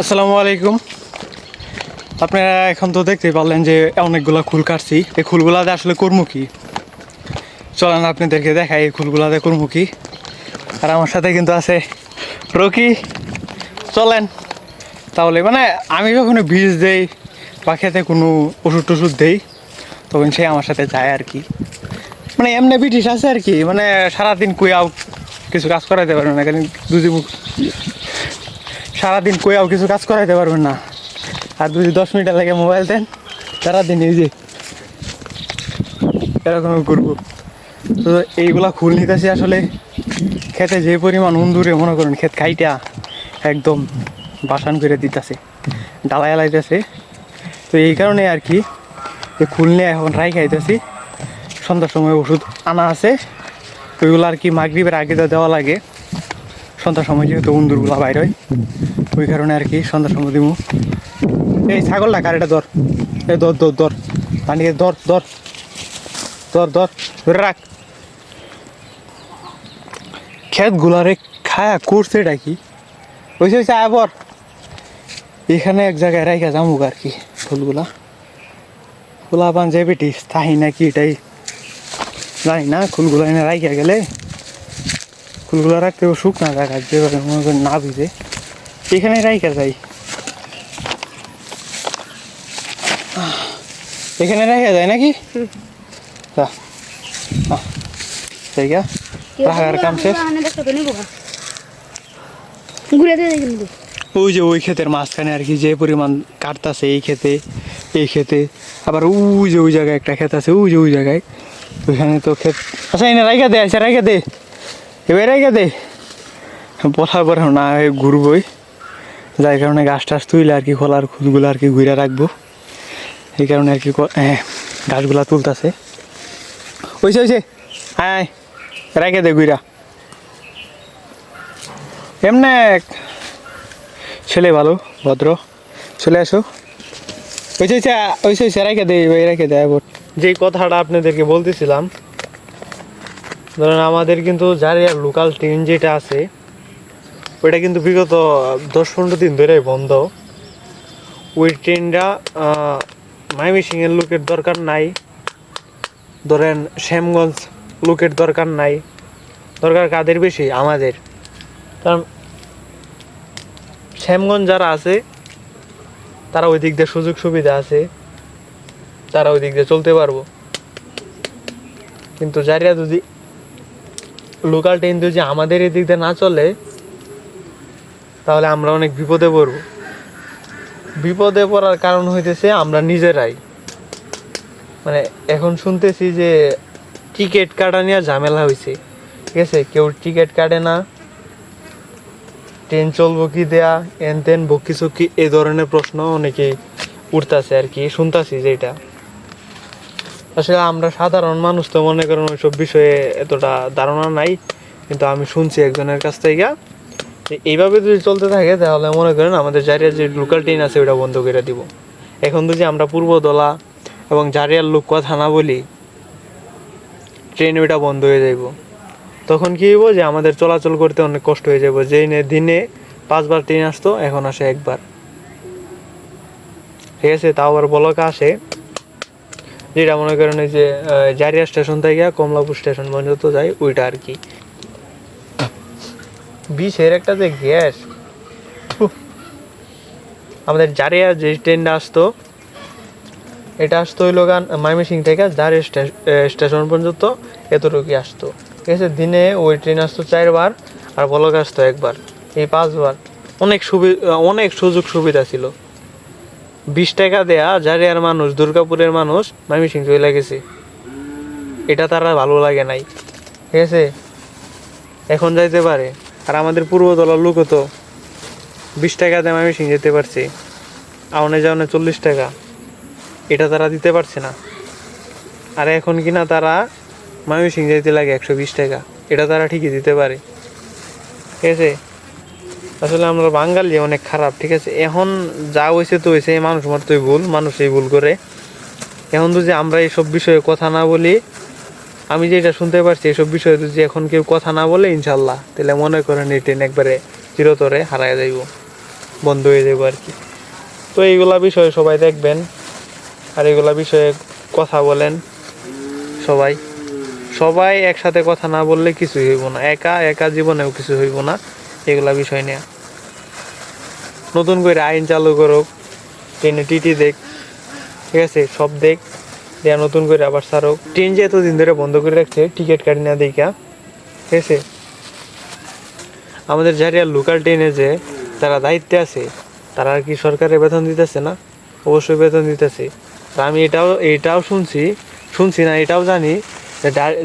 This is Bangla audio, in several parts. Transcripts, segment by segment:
আসসালামু আলাইকুম। আপনারা এখন তো দেখতেই পারলেন যে অনেকগুলা খুল কাটছি। এই খুলগুলাতে আসলে করব কি? চলেন আপনাদেরকে দেখাই এই খুলগুলাতে করব কি। আর আমার সাথে কিন্তু আছে রকি। চলেন। তাহলে মানে আমি যখন বীজ দেই বা খেতে কোনো ওষুধ টষুধ দেই, তখন সে আমার সাথে যায় আর কি। মানে এমনি ব্রিটিশ আছে আর কি। মানে সারাদিন কুয়াও কিছু কাজ করাইতে পারবে না কারণ দুদি মুখ সারাদিন কইয়াও কিছু কাজ করাইতে পারবেন না। আর যদি দশ মিনিট লাগে মোবাইল দেন, সারাদিন এই যে এরকম করব। তো এইগুলা খুল নিতেছি আসলে। খেতে যে পরিমাণ উন্দুরে মনে করেন ক্ষেত খাইটা একদম বাসান করে দিতেছে, ডালাই লাইতেছে তো এই কারণে আর কি, এই খুল নিয়ে এখন রাই খাইতেছি। সন্ধ্যার সময় ওষুধ আনা আছে। তো ওইগুলো আর কি মাগরীবের আগে দেওয়া লাগে। সন্ধ্যার সময় যেহেতু উন্দুরগুলা বাইর হয়, ওই কারণে আর কি সন্ধ্যার সময় দিব এই ছাগলটা কারেটা ধর। এই ধর ধর ধর। পানিকে ধর ধর। ধর ধর, ধরে রাখ। ক্ষেতগুলারে খায়া করছে এটা কি? ওইসে ওইসে আবার এখানে এক জায়গায় রাইখা যামুক আর কি ফুলগুলা। ফুলা পান যে বেটি, তাই নাকি এটাই? জানি না, ফুলগুলা এনে রাইখা গেলে ফুলগুলো রাখতে শুকনা জায়গা যেভাবে মনে করেন না ভিজে। এখানে রাইখা যাই। এখানে রাখা যায় নাকি? রাখার কাম শেষ। ওই যে ওই ক্ষেতের মাঝখানে আর কি যে পরিমাণ কাটতাছে এই ক্ষেতে এই ক্ষেতে। আবার ওই যে ওই জায়গায় একটা ক্ষেত আছে ওই যে ওই জায়গায়। ওইখানে তো ক্ষেত আচ্ছা এনে রাইখা দে আচ্ছা রাইখা দে। এবার দে। বসার পরে না ঘুরবই। যার কারণে গাছ টাছ তুইলে আর কি খোলার খুদগুলো আর কি ঘুরে রাখব। এই কারণে আর কি গাছগুলা তুলতাছে। ওইসে ওইসে হ্যাঁ রাইখা দে ঘুরা এমনে ছেলে ভালো, ভদ্র। চলে আসো। ওই যে ওই যে রেখে দে রেখে দে এবার যেই কথাটা আপনাদেরকে বলতেছিলাম ধরেন আমাদের কিন্তু জারিয়ার লোকাল ট্রেন যেটা আছে, ওইটা কিন্তু বিগত দশ পনেরো দিন ধরে বন্ধ। ওই ট্রেনটা মাইমিসিংয়ের লোকের দরকার নাই। ধরেন শ্যামগঞ্জ লোকের দরকার নাই। দরকার কাদের বেশি? আমাদের। কারণ শ্যামগঞ্জ যারা আছে, তারা ওই দিক দিয়ে সুযোগ সুবিধা আছে। তারা ওই দিক দিয়ে চলতে পারব। কিন্তু যারা যদি লোকাল ট্রেন যদি আমাদের এই দিক দিয়ে না চলে, তাহলে আমরা অনেক বিপদে পড়ব। বিপদে পড়ার কারণ হইতেছে আমরা নিজেরাই। মানে এখন শুনতেছি যে টিকিট কাটা নিয়ে ঝামেলা হয়েছে ঠিক আছে? কেউ টিকিট কাটে না। ট্রেন চলবো কি দেয়া? এন তেন বকি চকি এই ধরনের প্রশ্ন অনেকেই উঠতেছে আর কি, শুনতাছি যেটা আসলে আমরা সাধারণ মানুষ তো মনে করেন ওইসব বিষয়ে এতটা ধারণা নাই, কিন্তু আমি শুনছি একজনের কাছ থেকে। এইভাবে যদি চলতে থাকে, তাহলে মনে করেন আমাদের জারিয়ার যে লোকাল ট্রেন আছে ওটা বন্ধ করে দিব। এখন যদি আমরা পূর্বদলা এবং জারিয়ার লোক কথা না বলি ট্রেন ওইটা বন্ধ হয়ে যাইব। তখন কি হইব যে আমাদের চলাচল করতে অনেক কষ্ট হয়ে যাব যে নে- দিনে পাঁচবার ট্রেন আসতো, এখন আসে একবার। ঠিক আছে? তাও আবার বলকা আসে। যেটা মনে করেন ওই যে জারিয়া স্টেশন থেকে কমলাপুর স্টেশন পর্যন্ত যায়, ওইটা আর কি। বিষের একটা যে গ্যাস আমাদের জারিয়া যে ট্রেনটা আসতো, এটা আসতো হইল গান মাইমিসিং থেকে জারিয়া স্টে- স্টেশন পর্যন্ত এতটুকুই আসতো। ঠিক আছে, দিনে ওই ট্রেন আসতো চারবার আর বলক আসতো একবার, এই পাঁচবার। অনেক সুবিধা অনেক সুযোগ সুবিধা ছিল। বিশ টাকা দেয়া জারিয়ার মানুষ, দুর্গাপুরের মানুষ ময়মনসিং চলে গেছে। এটা তারা ভালো লাগে নাই। ঠিক আছে? এখন যাইতে পারে। আর আমাদের পূর্বতলার লোকও তো বিশ টাকা দিয়ে ময়মনসিং যেতে পারছে। আউনে যাওনে চল্লিশ টাকা। এটা তারা দিতে পারছে না। আর এখন কিনা তারা ময়মনসিং যাইতে লাগে একশো বিশ টাকা। এটা তারা ঠিকই দিতে পারে। ঠিক আছে? আসলে আমরা বাঙালি অনেক খারাপ, ঠিক আছে? এখন যা হয়েছে তো হয়েছে মানুষ মার মাত্রই ভুল মানুষ এই ভুল করে। এখন তো যে আমরা এইসব বিষয়ে কথা না বলি, আমি যেটা শুনতে পারছি, এইসব বিষয়ে যদি এখন কেউ কথা না বলে, ইনশাল্লাহ, তাহলে মনে করেন এই ট্রেন একবারে চিরতরে হারায় যাইব, বন্ধ হয়ে যাব আর কি। তো এইগুলা বিষয়ে সবাই দেখবেন, আর এগুলা বিষয়ে কথা বলেন সবাই। সবাই একসাথে কথা না বললে কিছুই হইব না, একা একা জীবনেও কিছু হইব না। এগুলা বিষয় নিয়ে। নতুন করে আইন চালু করুক ট্রেনে টিটি দেখ, ঠিক আছে, সব দেখ, দেয়া নতুন করে আবার ছাড়ুক ট্রেন যে এতদিন ধরে বন্ধ করে রাখছে, টিকিট কাটি না দেখা ঠিক আছে? আমাদের যারা লোকাল ট্রেনে যে যারা দায়িত্বে আছে, তারা আর কি সরকারের বেতন দিতেছে না? অবশ্যই বেতন দিতেছে। তা আমি এটাও এটাও শুনছি শুনছি না, এটাও জানি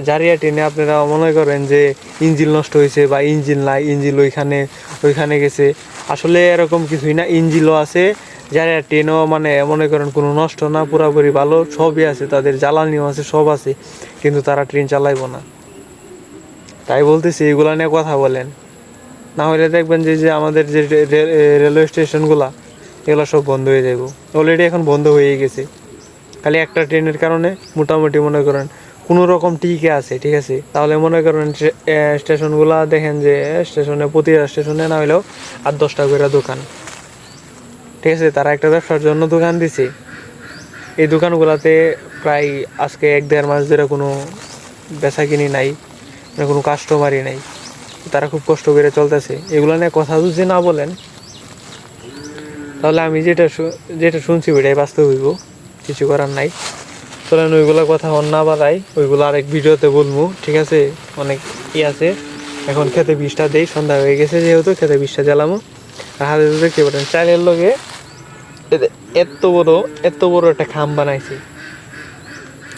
জারিয়া ট্রেনে আপনারা মনে করেন যে ইঞ্জিন নষ্ট হয়েছে বা ইঞ্জিন নাই, ইঞ্জিন ওইখানে ওইখানে গেছে। আসলে এরকম কিছুই না, ইঞ্জিনও আছে, জারিয়া ট্রেনও মানে মনে করেন কোনো নষ্ট না, পুরোপুরি ভালো, সবই আছে, তাদের জ্বালানিও আছে, সব আছে, কিন্তু তারা ট্রেন চালাইবো না। তাই বলতেছি, এগুলা নিয়ে কথা বলেন। না হলে দেখবেন যে যে আমাদের যে রেলওয়ে স্টেশনগুলা, এগুলো সব বন্ধ হয়ে যাব অলরেডি এখন বন্ধ হয়ে গেছে। খালি একটা ট্রেনের কারণে মোটামুটি মনে করেন কোনো রকম টিকে আছে, ঠিক আছে? তাহলে মনে করেন স্টেশনগুলা দেখেন যে, স্টেশনে প্রতিটা স্টেশনে না হলেও আট দশটা করে দোকান। ঠিক আছে? তারা একটা ব্যবসার জন্য দোকান দিছে। এই দোকানগুলোতে প্রায় আজকে এক দেড় মাস ধরে কোনো বেচা কিনি নাই মানে কোনো কাস্টমারই নাই। তারা খুব কষ্ট করে চলতেছে। এগুলো নিয়ে কথা যদি না বলেন, তাহলে আমি যেটা যেটা শুনছি ওইটাই বাস্তব হইব। কিছু করার নাই। চলেন, ওইগুলো কথা অন্য বাড়াই, ওইগুলো আরেক ভিডিওতে বলব, ঠিক আছে? অনেক ই আছে। এখন খেতে বিষটা দেই, সন্ধ্যা হয়ে গেছে যেহেতু, খেতে বিষটা জ্বালামো। আর হাতে দেখতে পারেন চালের লগে এত বড় এত বড় একটা খাম বানাইছে।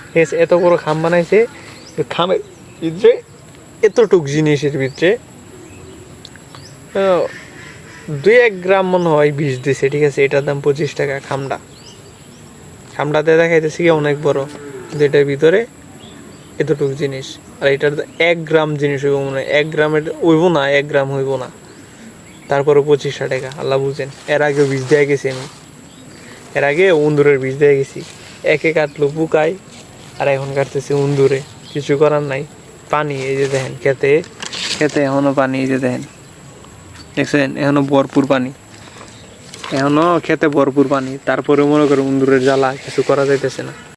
ঠিক আছে, এত বড় খাম বানাইছে খামের ভিতরে এতটুক জিনিসের ভিতরে দুই এক গ্রাম মনে হয় বিষ দিছে, ঠিক আছে? এটার দাম পঁচিশ টাকা খামটা। খামটাতে দেখাইতেছি কি অনেক বড়, কিন্তু এটার ভিতরে এতটুকু জিনিস। আর এটার এক গ্রাম জিনিস হইব মনে এক গ্রামের হইব না, এক গ্রাম হইব না। তারপরে পঁচিশটা টাকা, আল্লাহ বুঝেন। এর আগে বীজ দিয়ে গেছি আমি। এর আগে উন্দুরের বীজ দিয়ে গেছি। একে কাটলো পুকায়, আর এখন কাটতেছি উন্দুরে। কিছু করার নাই। পানি, এই যে দেখেন, খেতে। খেতে এখনও পানি, এই যে দেখেন। দেখছেন? এখনও ভরপুর পানি। এখনও খেতে ভরপুর পানি। তারপরে মনে করো উন্দুরের জ্বালা কিছু করা যাইতেছে না।